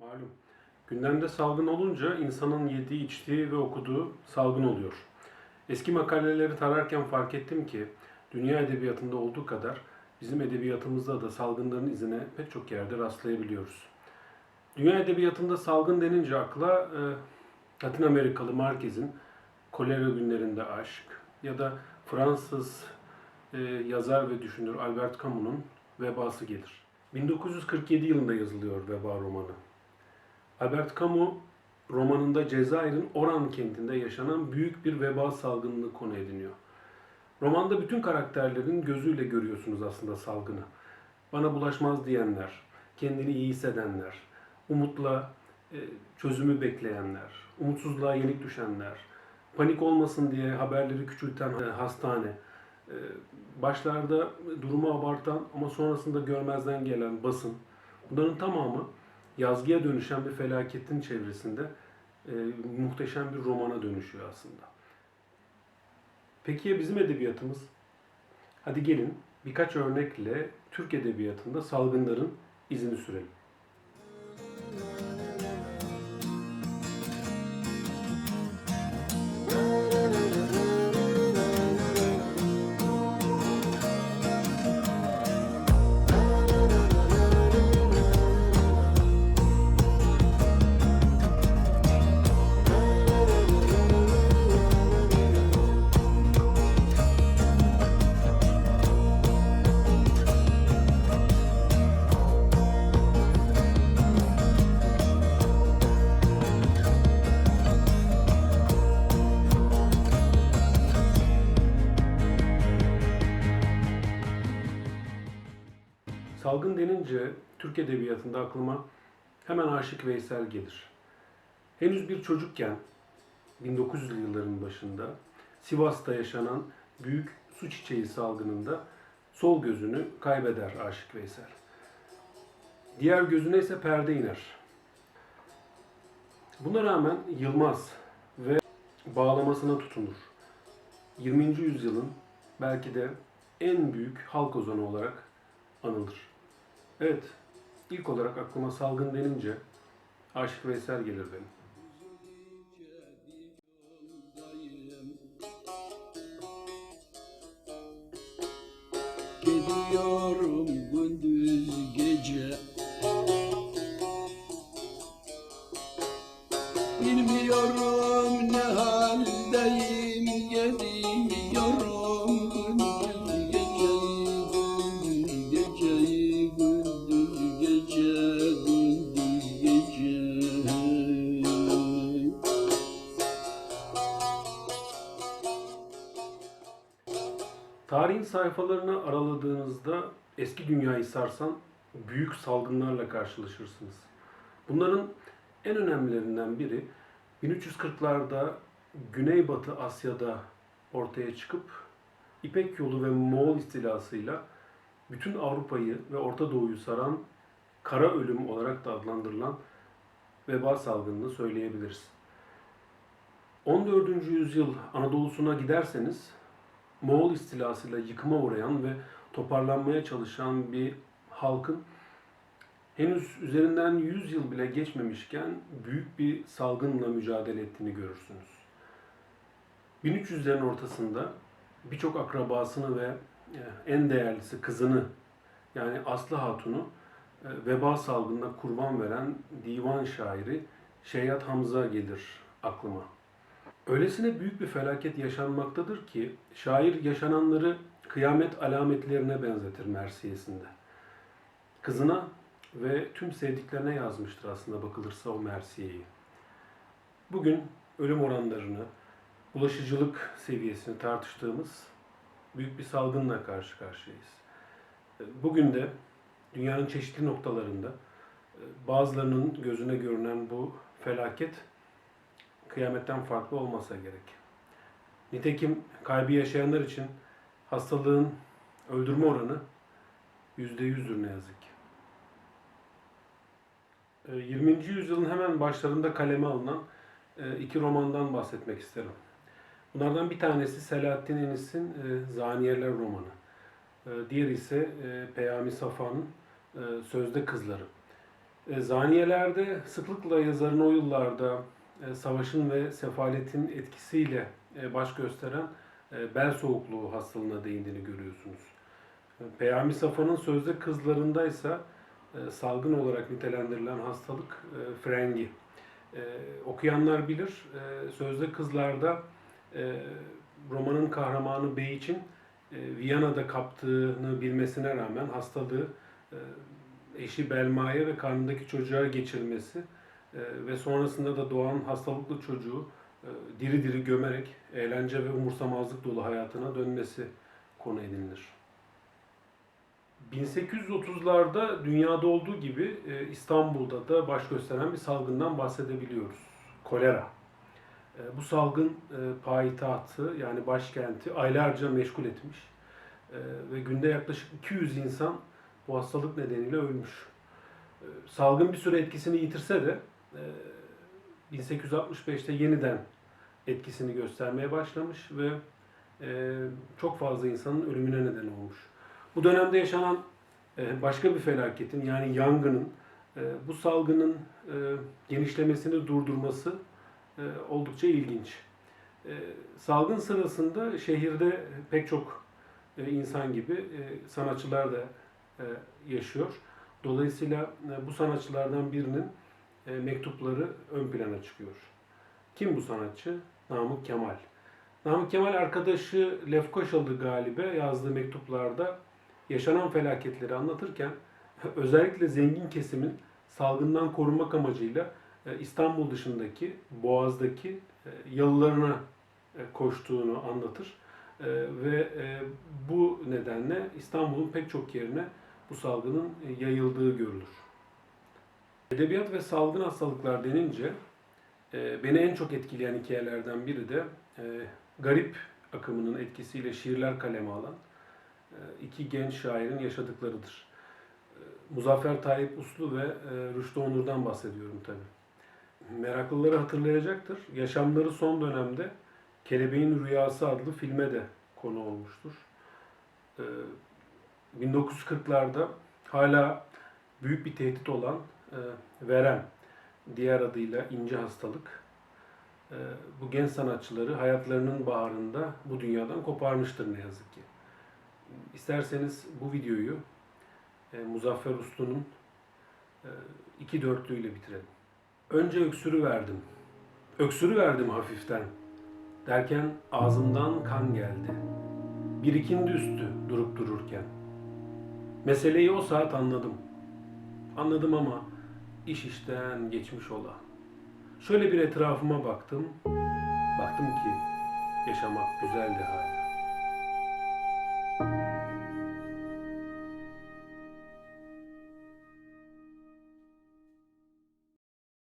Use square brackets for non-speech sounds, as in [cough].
Malum. Gündemde salgın olunca insanın yediği, içtiği ve okuduğu salgın oluyor. Eski makaleleri tararken fark ettim ki dünya edebiyatında olduğu kadar bizim edebiyatımızda da salgınların izine pek çok yerde rastlayabiliyoruz. Dünya edebiyatında salgın denince akla e, Latin Amerikalı Marquez'in Kolera Günlerinde Aşk ya da Fransız e, yazar ve düşünür Albert Camus'un Vebası gelir. 1947 yılında yazılıyor Veba romanı. Albert Camus romanında Cezayir'in Oran kentinde yaşanan büyük bir veba salgınını konu ediniyor. Romanda bütün karakterlerin gözüyle görüyorsunuz aslında salgını. Bana bulaşmaz diyenler, kendini iyi hissedenler, umutla e, çözümü bekleyenler, umutsuzluğa yenik düşenler, panik olmasın diye haberleri küçülten e, hastane, e, başlarda durumu abartan ama sonrasında görmezden gelen basın, bunların tamamı yazgıya dönüşen bir felaketin çevresinde e, muhteşem bir romana dönüşüyor aslında. Peki ya bizim edebiyatımız? Hadi gelin birkaç örnekle Türk edebiyatında salgınların izini sürelim. Salgın denince Türk Edebiyatı'nda aklıma hemen Aşık Veysel gelir. Henüz bir çocukken 1900'lü yılların başında Sivas'ta yaşanan büyük su çiçeği salgınında sol gözünü kaybeder Aşık Veysel. Diğer gözüne ise perde iner. Buna rağmen Yılmaz ve bağlamasına tutunur. 20. yüzyılın belki de en büyük halk ozanı olarak anılır. Evet, ilk olarak aklıma salgın denince Aşık Veysel gelir benim. Gidiyorum gündüz gece Tarihin sayfalarını araladığınızda eski dünyayı sarsan büyük salgınlarla karşılaşırsınız. Bunların en önemlilerinden biri 1340'larda Güneybatı Asya'da ortaya çıkıp İpek yolu ve Moğol istilasıyla bütün Avrupa'yı ve Orta Doğu'yu saran kara ölüm olarak da adlandırılan veba salgınını söyleyebiliriz. 14. yüzyıl Anadolu'suna giderseniz Moğol istilasıyla yıkıma uğrayan ve toparlanmaya çalışan bir halkın henüz üzerinden 100 yıl bile geçmemişken büyük bir salgınla mücadele ettiğini görürsünüz. 1300'lerin ortasında birçok akrabasını ve e, en değerlisi kızını yani Aslı Hatun'u e, veba salgınına kurban veren divan şairi Şeyhat Hamza gelir aklıma. Öylesine büyük bir felaket yaşanmaktadır ki şair yaşananları kıyamet alametlerine benzetir Mersiyesinde. Kızına ve tüm sevdiklerine yazmıştır aslında bakılırsa o Mersiye'yi. Bugün ölüm oranlarını, bulaşıcılık seviyesini tartıştığımız büyük bir salgınla karşı karşıyayız. Bugün de dünyanın çeşitli noktalarında bazılarının gözüne görünen bu felaket kıyametten farklı olmasa gerek. Nitekim kaybı yaşayanlar için hastalığın öldürme oranı yüzde yüzdür ne yazık ki. Ee, 20. yüzyılın hemen başlarında kaleme alınan e, iki romandan bahsetmek isterim. Bunlardan bir tanesi Selahattin Enis'in e, Zaniyeler romanı. E, Diğeri ise Peyami Safa'nın Sözde Kızları. Zaniyelerde sıklıkla yazarın o yıllarda savaşın ve sefaletin etkisiyle e, baş gösteren e, bel soğukluğu hastalığına değindiğini görüyorsunuz. E, Peyami Safa'nın sözde kızlarındaysa e, salgın olarak nitelendirilen hastalık e, frengi. E, okuyanlar bilir, e, sözde kızlarda e, romanın kahramanı Bey için e, Viyana'da kaptığını bilmesine rağmen hastalığı e, eşi Belma'ya ve karnındaki çocuğa geçirmesi e, ve sonrasında da doğan hastalıklı çocuğu e, diri diri gömerek eğlence ve umursamazlık dolu hayatına dönmesi konu edinilir. 1830'larda dünyada olduğu gibi e, İstanbul'da da baş gösteren bir salgından bahsedebiliyoruz. Kolera. E, Bu salgın payitahtı yani başkenti aylarca meşgul etmiş ve günde yaklaşık 200 insan bu hastalık nedeniyle ölmüş. Salgın bir süre etkisini yitirse de e, 1865'te yeniden etkisini göstermeye başlamış ve e, çok fazla insanın ölümüne neden olmuş. Bu dönemde yaşanan e, başka bir felaketin yani yangının e, bu salgının genişlemesini durdurması oldukça ilginç. Salgın sırasında şehirde pek çok insan gibi sanatçılar da yaşıyor. Dolayısıyla bu sanatçılardan birinin e, mektupları ön plana çıkıyor. Kim bu sanatçı? Namık Kemal. Namık Kemal arkadaşı Lefkoşalı Galip'e yazdığı mektuplarda yaşanan felaketleri anlatırken [laughs] özellikle zengin kesimin salgından korunmak amacıyla e, İstanbul dışındaki Boğaz'daki e, yalılarına koştuğunu anlatır. Ve bu nedenle İstanbul'un pek çok yerine bu salgının yayıldığı görülür. Edebiyat ve salgın hastalıklar denince e, beni en çok etkileyen hikayelerden biri de e, garip akımının etkisiyle şiirler kaleme alan e, iki genç şairin yaşadıklarıdır. E, Muzaffer Tayyip Uslu ve e, Rüştü Onur'dan bahsediyorum tabi. Meraklıları hatırlayacaktır. Yaşamları son dönemde Kelebeğin Rüyası adlı filme de konu olmuştur. E, 1940'larda hala büyük bir tehdit olan verem, diğer adıyla ince hastalık, e, bu genç sanatçıları hayatlarının baharında bu dünyadan koparmıştır ne yazık ki. İsterseniz bu videoyu e, Muzaffer Uslu'nun e, iki dörtlüğüyle bitirelim. Önce öksürü verdim. Öksürü verdim hafiften. Derken ağzımdan kan geldi. Birikindi üstü durup dururken. Meseleyi o saat anladım. Anladım ama iş işten geçmiş ola. Şöyle bir etrafıma baktım. Baktım ki yaşamak güzeldi hala.